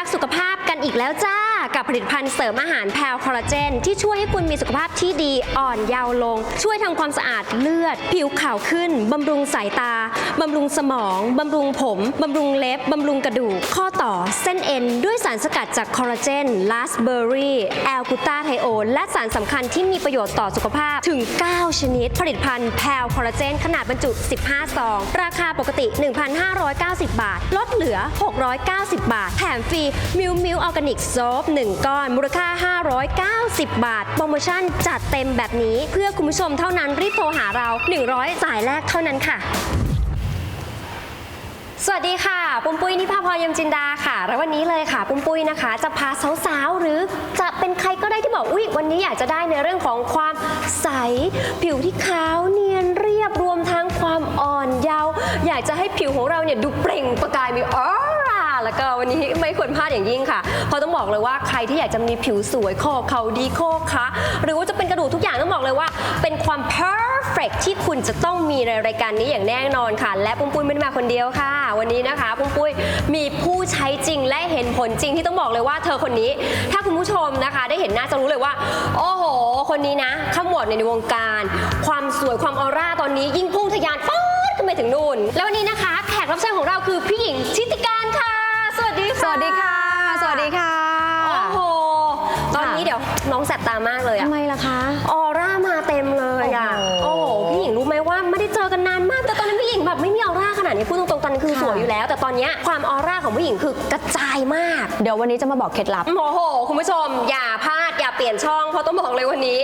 รักสุขภาพกันอีกแล้วจ้า กับผลิตภัณฑ์เสริมอาหารแพลคอลลาเจน ที่ช่วยให้คุณมีสุขภาพที่ดีอ่อนเยาว์ลง ช่วยทำความสะอาดเลือด ผิวขาวขึ้นบำรุงสายตาบำรุงสมองบำรุงผมบำรุงเล็บบำรุงกระดูก ข้อต่อเส้นเอ็น ด้วยสารสกัดจากคอลลาเจนลาสเบอร์รี่แอลกูตาไทโอนและสารสำคัญที่มีประโยชน์ต่อสุขภาพถึง 9 ชนิด ผลิตภัณฑ์แพลคอลลาเจน ขนาดบรรจุ 15 ซอง ราคาปกติ 1,590 บาท ลดเหลือ 690 บาท แถมฟรีมิวมิวออร์แกนิกโซฟ1 ก้อน มูลค่า 590 บาท โปรโมชั่นจัดเต็มแบบนี้เพื่อคุณผู้ชมเท่านั้นรีบโทรหาเรา 100 สายแรกเท่านั้นค่ะสวัสดีค่ะ ปุ้มปุ้ยนิพาพรยมจินดาค่ะ แล้ววันนี้เลยค่ะ ปุ้มปุ้ยนะคะ จะพาสาวๆหรือจะเป็นใครก็ได้ที่บอกอุ๊ยวันนี้อยากจะได้ในเรื่องของความใส ผิวที่ขาวเนียนเรียบรวมทั้งความอ่อนเยาว์อยากจะให้ผิวของเราเนี่ยดูเปล่งประกายมีออ แล้วก็วันนี้ไม่ควรพลาดอย่างยิ่งค่ะ เพราะต้องบอกเลยว่าใครที่อยากจะมีผิวสวยข้อเขาดีข้อคะหรือว่าจะเป็นกระดูกทุกอย่างต้องบอกเลยว่า เป็นความ perfect ที่คุณจะต้องมีในรายการนี้อย่างแน่นอนค่ะ และปุ้มปุ้ยไม่ได้มาคนเดียวค่ะ วันนี้นะคะปุ้มปุ้ยมีผู้ใช้จริงและเห็นผลจริงที่ต้องบอกเลยว่าเธอคนนี้ ถ้าคุณผู้ชมนะคะ ได้เห็นหน้าจะรู้เลยว่า โอ้โห คนนี้นะขมวดในวงการ ความสวยความออร่าตอนนี้ยิ่งพุ่งทะยานฟาดขึ้นไปถึงนู่น แล้ววันนี้นะคะแขกรับเชิญของเราคือพี่หญิงชิติกา นนี้เดี๋ยวน้องแสบตามากเลยอะทำไมล่ะคะ ออร่ามาเต็มเลยอะโอ้โอ้โหโหพี่หญิงรู้ไหมว่าไม่ได้เจอกันนานมาก แต่ตอนนั้นพี่หญิงแบบไม่มีออร่าขนาดนี้พูดตรงๆตอนนั้นคือค่ะสวยอยู่แล้ว แต่ตอนเนี้ยความออร่าของผู้หญิงคือกระจายมาก เดี๋ยววันนี้จะมาบอกเคล็ดลับ โอ้โห คุณผู้ชม อย่าพลาดอย่าเปลี่ยนช่องเพราะต้องบอกเลยวันนี้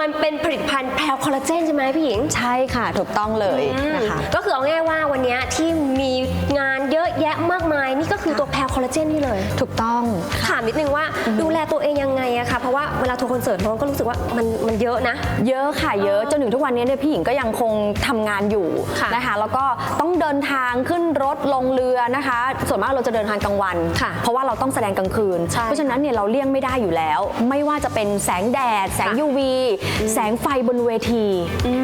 มันเป็นผลิตภัณฑ์แพลคอลลาเจนใช่ไหมพี่หญิง ใช่ค่ะถูกต้องเลยนะคะ ก็คือเอาง่ายๆว่าวันเนี้ยที่มีงานเย อะแยะมากมาย นี่ก็คือตัวแพลคอลลาเจนนี่เลยถูกต้อง ถามนิดนึงว่าดูแลตัวเองยังไงอะคะเพราะว่าเวลาทัวร์คอนเสิร์ตน้องก็รู้สึกว่ามันมันเยอะนะ เยอะค่ะเยอะจนถึงทุกวันนี้เนี่ยพี่หญิงก็ยังคงทำงานอยู่ค่ะนะคะแล้วก็ต้องเดินทางขึ้นรถลงเรือนะคะ ส่วนมากเราจะเดินทางกลางวันค่ะเพราะว่าเราต้องแสดงกลางคืนใช่เพราะฉะนั้นเนี่ยเราเลี่ยงไม่ได้อยู่แล้ว ไม่ว่าจะเป็นแสงแดด แสงค่ะ UV แสงไฟบนเวที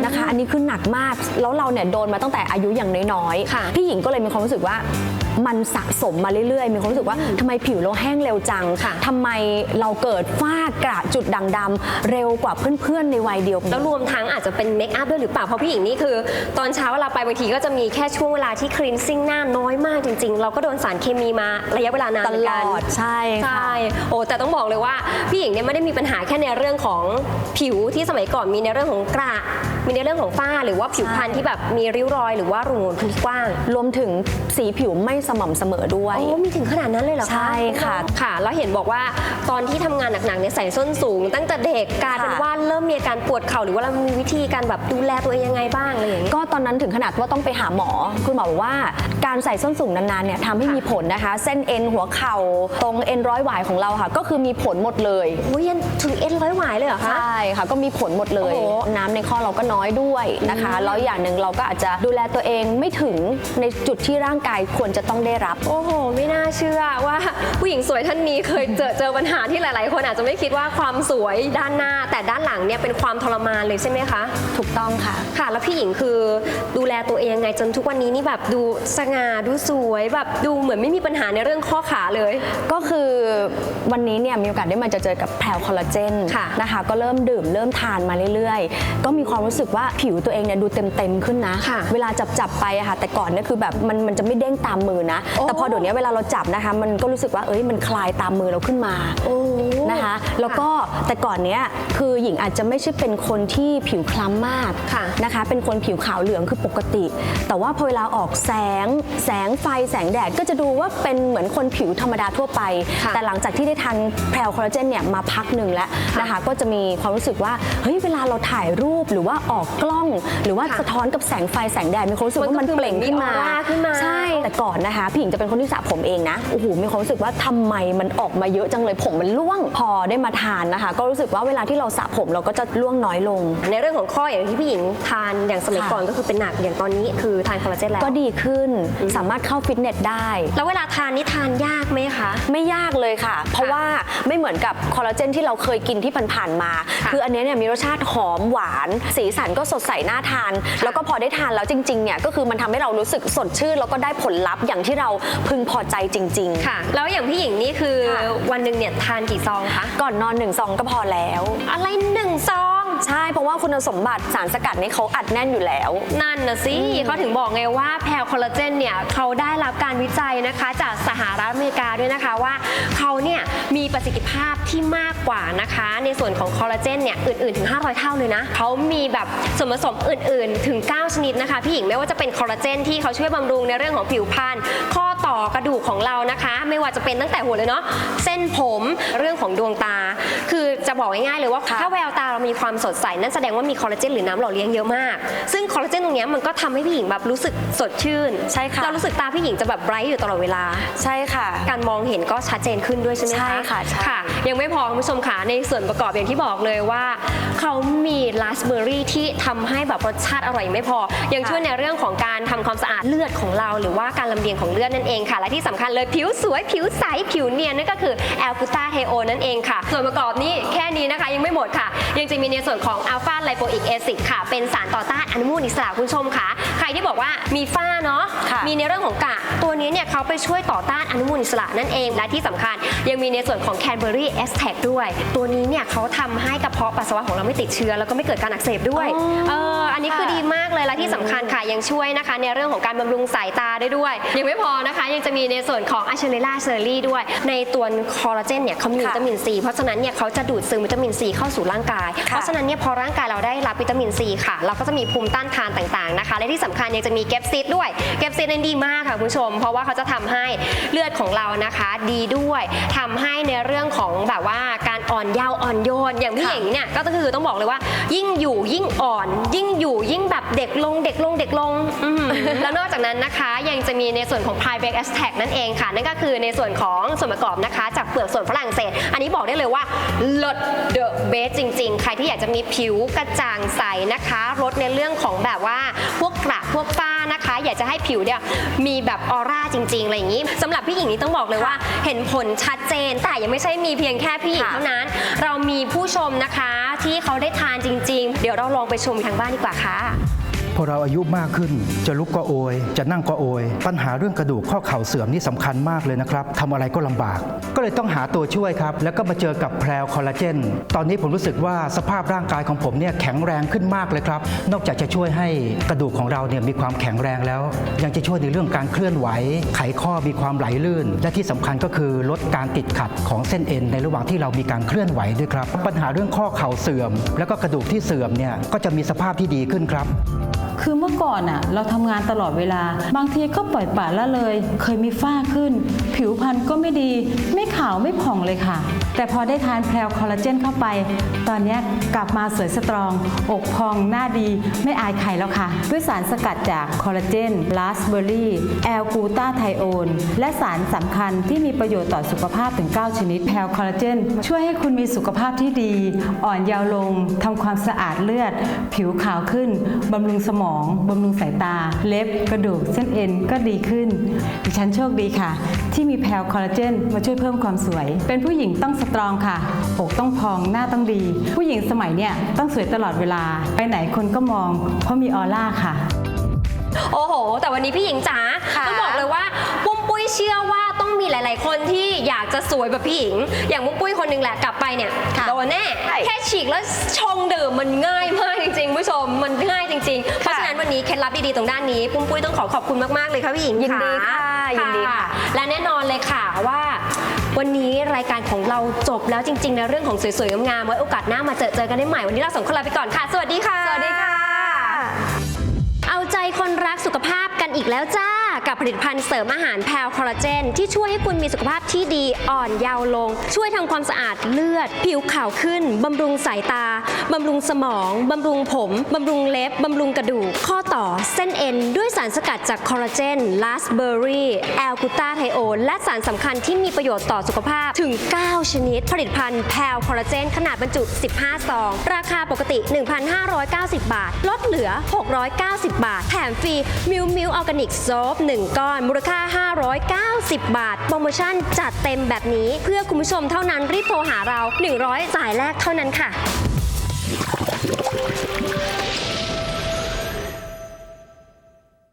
นะคะ อันนี้คือหนักมาก แล้วเราเนี่ยโดนมาตั้งแต่อายุอย่างน้อยค่ะๆพี่หญิงก็เลยมีความรู้สึกว่า มันสะสมมาเรื่อยๆ มีความรู้สึกว่าทำไมผิวเราแห้งเร็วจังค่ะ ทำไมเราเกิดฝ้ากระจุดด่างดำเร็วกว่าเพื่อนๆ ในวัยเดียวกัน แล้วรวมทั้งอาจจะเป็นเมคอัพด้วยหรือเปล่า เพราะพี่หญิงนี่คือ ตอนเช้าเวลาไปบางทีก็จะมีแค่ช่วงเวลาที่คลีนซิ่งหน้าน้อยมากจริง ๆ เราก็โดนสารเคมีมาระยะเวลานานตเหมือนลกันอดใช่ค่ะ ใช่โอ้แต่ต้องบอกเลยว่าพี่หญิงเนี่ยไม่ได้มีปัญหาแค่ในเรื่องของผิวที่สมัยก่อนมีในเรื่องของกระ มีในเรื่องของฝ้าหรือว่าผิวพรรณที่แบบมีริ้วรอย หรือว่ารูขุมขนที่กว้าง รวมถึงสีผิวไม่สม่ำเสมอด้วย โอ้มีถึงขนาดนั้นเลยเหรอคะ ใช่ค่ะค่ะ แล้วเห็นบอกว่าตอนที่ทำงานหนักๆเนี่ยใส่ส้นสูง ตั้งแต่เด็กกลายเป็นค่ะ ว่าเริ่มมีอาการปวดเข่าหรือว่าเรามีวิธีการแบบดูแลตัวเองยังไงบ้างอะไรอย่างเงี้ยก็ตอนนั้นถึงขนาดว่าต้องไปหาหมอ คุณหมอบอกว่าการใส่ส้นสูงนานๆเนี่ยทำให้มีผลนะคะ เส้นเอ็นหัวเข่าตรงเอ็นร้อยหวายของเราค่ะ ก็คือมีผลหมดเลย อุ้ยยันถึงเอ็นร้อยหวายเลยเหรอคะ ใช่ค่ะก็มีผลหมดเลย โอ้โหน้ำในข้อเราก็น้อยด้วยนะคะแล้วอย่างหนึ่งเราก็อาจจะดูแลตัวเองไม่ถึงในจุดที่ร่างกายควรจะต้องได้รับ โอ้โห ไม่น่าเชื่อว่าผู้หญิงสวยท่านนี้เคยเจอเจอปัญหาที่หลาย ๆ คนอาจจะไม่คิดว่าความสวยด้านหน้า แต่ด้านหลังเนี่ยเป็นความทรมานเลยใช่ไหมคะ ถูกต้องค่ะ ค่ะ แล้วพี่หญิงคือดูแลตัวเองยังไงจนทุกวันนี้นี่แบบดูสง่าดูสวยแบบดูเหมือนไม่มีปัญหาในเรื่องข้อขาเลย ก็คือวันนี้เนี่ยมีโอกาสได้มาเจอเจอกับแพลวคอลลาเจนค่ะนะคะก็เริ่มดื่มเริ่มทานมาเรื่อย ๆ ก็มีความรู้สึกว่าผิวตัวเองเนี่ยดูเต็ม ๆ ขึ้นนะค่ะเวลาจับจับๆไปอะค่ะแต่ก่อนเนี่ยคือแบบมันมันจะไม่เด้งตามมือนะโอ้แต่พอเดี๋ยวนี้เวลาเราจับนะคะ มันก็รู้สึกว่าเอ้ยมันคลายตามมือเราขึ้นมาโอ้นะคะ แล้วก็แต่ก่อนเนี้ยคือหญิงอาจจะไม่ใช่เป็นคนที่ผิวคล้ำมากค่ะนะคะ เป็นคนผิวขาวเหลืองคือปกติ แต่ว่าพอเวลาออกแสง แสงไฟแสงแดดก็จะดูว่าเป็นเหมือนคนผิวธรรมดาทั่วไปค่ะแต่หลังจากที่ได้ทานแพรวคอลลาเจนเนี่ยมาพักหนึ่งแล้วนะคะ ก็จะมีความรู้สึกว่าเฮ้ยเวลาเราถ่ายรูปหรือว่าออกกล้อง หรือว่าค่ะสะท้อนกับแสงไฟแสงแดดมีความรู้สึกมันว่าก็มันคือเปล่งขึ้นมาเหมือนมีออร่าขึ้นมาใช่แต่ก่อนนะคะพี่หญิงจะเป็นคนที่สระผมเองนะโอ้โหมีความรู้สึกว่าทำไมมันออกมาเยอะจังเลยผมมันร่วงพอได้มาทานนะคะ ก็รู้สึกว่าเวลาที่เราสระผมเราก็จะร่วงน้อยลง ในเรื่องของข้ออย่างที่พี่หญิงทานอย่างสมัยค่ะก่อนก็คือเป็นหนักอย่างตอนนี้คือทานคอลลาเจนแล้วก็ดีขึ้นสามารถเข้าฟิตเนสได้ แล้วเวลาทานนี่ทานยากไหมคะ ไม่ยากเลยค่ะ เพราะว่าไม่เหมือนกับคอลลาเจนที่เราเคยกินที่ผ่านๆมาค่ะคืออันเนี้ยเนี่ยมีรสชาติหอมหวาน สีสันก็สดใสน่าทาน แล้วก็พอได้ทานแล้วจริงๆเนี่ยก็คือมันทำให้เรารู้สึกสดชื่นแล้วก็ได้ผลลัพธ์อย่างอย่างที่เราพึงพอใจจริง ๆ ค่ะ แล้วอย่างพี่หญิงนี่คือค่ะ วันหนึ่งเนี่ยทานกี่ซองคะ ก่อนนอนหนึ่งซองก็พอแล้ว อะไรหนึ่งซอง ใช่เพราะว่าคุณสมบัติสารสกัดนี่เขาอัดแน่นอยู่แล้ว นั่นนะสิเขาถึงบอกไงว่าแพลคอลลาเจนเนี่ยเขาได้รับการวิจัยนะคะ จากสหรัฐอเมริกาด้วยนะคะว่าเขา เนี่ยมีประสิทธิภาพที่มากกว่านะคะ ในส่วนของคอลลาเจนเนี่ยอื่นๆถึง 500 เท่าเลยนะเขามีแบบส่วนผสมอื่นๆ ถึง 9 ชนิดนะคะ พี่หญิงไม่ว่าจะเป็นคอลลาเจนที่เขาช่วยบำรุงในเรื่องของผิวพรรณข้อต่อกระดูกของเรานะคะ ไม่ว่าจะเป็นตั้งแต่หัวเลยเนาะเส้นผมเรื่องของดวงตา คือจะบอกง่ายๆเลยว่าค่ะถ้าแววตาเรามีความสดใสนั่นแสดงว่ามีคอลลาเจนหรือน้ำหล่อเลี้ยงเยอะมาก ซึ่งคอลลาเจนตรงเนี้ยมันก็ทำให้พี่หญิงแบบรู้สึกสดชื่นใช่ค่ะเรารู้สึกตาพี่หญิงจะแบบไบรท์อยู่ตลอดเวลา ใช่ค่ะ การมองเห็นก็ชัดเจนขึ้นด้วยใช่ไหมคะ ใช่ค่ะใช่ ค่ะ ยังไม่พอคุณผู้ชมค่ะ ในส่วนประกอบอย่างที่บอกเลยว่า เขามีราสเบอร์รี่ที่ทำให้แบบรสชาติอร่อยไม่พอ ยังช่วยในเรื่องของการทำความสะอาดเลือดของเรา หรือว่าการลำเลียงของเลือดนั่นเองค่ะ และที่สำคัญเลยผิวสวยผิวใส ผิวเนียนนั่นก็คือแอลกูตาเทโอนั่นเองค่ะ ส่วนประกอบนี้แค่นี้นะคะ ยังไม่หมดค่ะ ยังจะมีในส่วนของอัลฟาไลโปอิกแอซิดค่ะ เป็นสารต่อต้านอนุมูลอิสระคุณผู้ชมค่ะ ใครที่บอกว่ามีฝ้าเนาะ ค่ะ มีในเรื่องของกระตัวนี้เนี่ยเขาไปช่วยต่อต้านอนุมูลอิสระนั่นเอง และที่สำคัญยังมีในส่วนของ Cadbury e x t r a c t ด้วย ตัวนี้เนี่ยเขาทำให้กระเพาะปัสสาวะของเราไม่ติดเชื้อ แล้วก็ไม่เกิดการอักเสบด้วยอ๋อเอออันนี้คือค่ะ ดีมากเลยและที่สำคัญค่ะยังช่วยนะคะ ในเรื่องของการบำรุงสายตาได้ด้วย ยังไม่พอนะคะ ยังจะมีในส่วนของอะเชเ l ล่าเซอรี่ด้วย ในตัวคอลลาเจนเนี่ยเขามีวิตามินซีเพราะฉะนั้นเนี่ยเขาจะดูดซึมวิตามินซีเข้าสู่ร่างกาย เพราะฉะนั้นเนี่ยพอร่างกายเราได้รับวิตามินซีค่ะ เราก็จะมีภูมิต้านทานต่างๆนะคะ และที่สำคัญยังจะมีเก็บซิดด้วยเก็บซิดนั้นดีมากค่ะคุณผู้ชม เพราะว่าเขาจะทำให้เลือดของเรานะคะดีด้วยทำให้ในเรื่องของแบบว่าการอ่อนเยาว์อ่อนโยนอย่างพี่หญิงเนี่ยก็คือต้องบอกเลยว่า ยิ่งอยู่ยิ่งอ่อน ยิ่งอยู่ยิ่งแบบเด็กลงเด็กลงเด็กลงอื้อหือแล้วนอกจากนั้นนะคะยังจะมีในส่วนของ p r i b a k e x t r a c t นั่นเองค่ะ นั่นก็คือในส่วนของส่วนประกอบนะคะ จากเปลือกส่วนฝรั่งเศส อันนี้บอกได้เลยว่าลดเดอะเบสจริง ๆ ใครที่อยากจะมีผิวกระจ่างใสนะคะลดในเรื่องของแบบว่าพวกกระ พวกฝ้านะคะ อยากจะให้ผิวเนี่ยมีแบบออร่าจริงๆอะไรอย่างนี้สำหรับพี่หญิงนี่ต้องบอกเลยว่า เห็นผลชัดเจน แต่ยังไม่ใช่มีเพียงแค่พี่หญิงค่ะเท่านั้น เรามีผู้ชมนะคะที่เขาได้ทานจริง ๆ เดี๋ยวเราลองไปชมทางบ้านดีกว่าค่ะ พอเราอายุมากขึ้น จะลุกก็โอย จะนั่งก็โอย ปัญหาเรื่องกระดูกข้อเข่าเสื่อมนี่สำคัญมากเลยนะครับทำอะไรก็ลำบาก ก็เลยต้องหาตัวช่วยครับ แล้วก็มาเจอกับแพรวคอลลาเจน ตอนนี้ผมรู้สึกว่าสภาพร่างกายของผมเนี่ยแข็งแรงขึ้นมากเลยครับ นอกจากจะช่วยให้กระดูกของเราเนี่ยมีความแข็งแรงแล้ว ยังจะช่วยในเรื่องการเคลื่อนไหว ไขข้อมีความไหลลื่น และที่สำคัญก็คือลดการติดขัดของเส้นเอ็นในระหว่างที่เรามีการเคลื่อนไหวด้วยครับ ปัญหาเรื่องข้อเข่าเสื่อม แล้วก็กระดูกที่เสื่อมเนี่ยก็จะมีสภาพที่ดีขึ้นครับ คือเมื่อก่อนอะเราทำงานตลอดเวลา บางทีก็ปล่อยปละละเลย เคยมีฝ้าขึ้น ผิวพรรณก็ไม่ดี ไม่ขาวไม่ผ่องเลยค่ะ แต่พอได้ทานแพลวคอลลาเจนเข้าไป ตอนนี้กลับมาสวยสตรอง อกพองหน้าดีไม่อายใครแล้วค่ะ ด้วยสารสกัดจากคอลลาเจนลาสเบอร์รี่แอลกูตาไทโอนและสารสำคัญที่มีประโยชน์ต่อสุขภาพถึง 9 ชนิดแพลวคอลลาเจนช่วยให้คุณมีสุขภาพที่ดี อ่อนเยาว์ลงทำความสะอาดเลือด ผิวขาวขึ้นบำรุงสมองบำรุงสายตา เล็บกระดูกเส้นเอ็นก็ดีขึ้นดิฉันโชคดีค่ะ ที่มีแพลวคอลลาเจนมาช่วยเพิ่มความสวย เป็นผู้หญิงต้องสตรองค่ะ อกต้องพองหน้าต้องดี ผู้หญิงสมัยเนี้ยต้องสวยตลอดเวลา ไปไหนคนก็มอง เพราะมีออร่าค่ะ โอ้โห แต่วันนี้พี่หญิงจ๋าค่ะต้องบอกเลยว่าปุ้มปุ้ยเชื่อว่าต้องมีหลาย ๆ คนที่อยากจะสวยแบบพี่หญิง อย่างปุ้มปุ้ยคนหนึงแหละกลับไปเนี่ยค่ะโดนแน่ ใช่ แค่ฉีกแล้วชงดื่มมันง่ายมากจริงๆคุณผู้ชมมันง่ายจริงๆ เพราะฉะนั้นวันนี้เคล็ดลับดีๆตรงด้านนี้ปุ้มปุ้ยต้องขอขอบคุณมากๆเลยค่ะพี่หญิงยินดีค่ะยินดีค่ะ และแน่นอนเลยค่ะว่า วันนี้รายการของเราจบแล้วจริงๆในเรื่องของสวยๆงามๆไว้โอกาสหน้ามาเจอเจอกันได้ใหม่วันนี้เราสองคนลาไปก่อนค่ะ สวัสดีค่ะ สวัสดีค่ะ เอาใจคนรักสุขภาพกันอีกแล้วจ้า กับผลิตภัณฑ์เสริมอาหารแพลคอลลาเจน ที่ช่วยให้คุณมีสุขภาพที่ดีอ่อนเยาว์ลง ช่วยทำความสะอาดเลือด ผิวขาวขึ้นบำรุงสายตาบำรุงสมองบำรุงผมบำรุงเล็บบำรุงกระดูก ข้อต่อเส้นเอ็น ด้วยสารสกัดจากคอลลาเจนลาสเบอร์รี่แอลกูตาไทโอนและสารสำคัญที่มีประโยชน์ต่อสุขภาพถึง 9 ชนิด ผลิตภัณฑ์แพลคอลลาเจน ขนาดบรรจุ 15 ซอง ราคาปกติ 1,590 บาท ลดเหลือ 690 บาท แถมฟรีมิวมิวออร์แกนิกโซฟ1 ก้อน มูลค่า 590 บาท โปรโมชั่นจัดเต็มแบบนี้เพื่อคุณผู้ชมเท่านั้นรีบโทรหาเรา 100 สายแรกเท่านั้นค่ะ